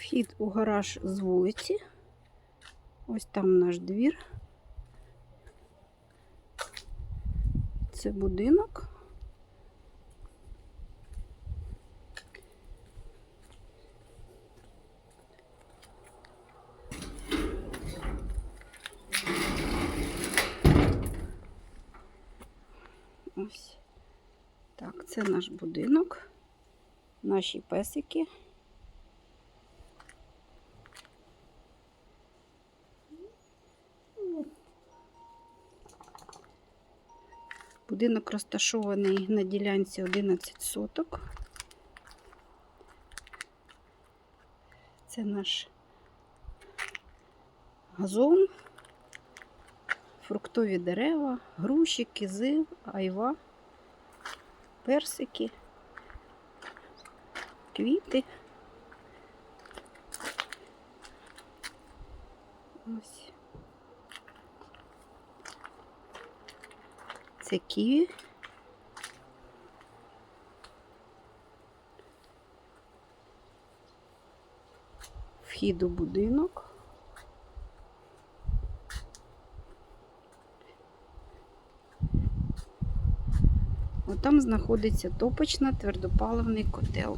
Вхід у гараж з вулиці. Ось там наш двір. Це будинок. Ось. Так, це наш будинок, наші песики. Будинок розташований на ділянці 11 соток. Це наш газон, фруктові дерева, груші, кизи, айва, персики, квіти. Ось. Це ківі. Вхід у будинок. Отам знаходиться топочна твердопаливний котел.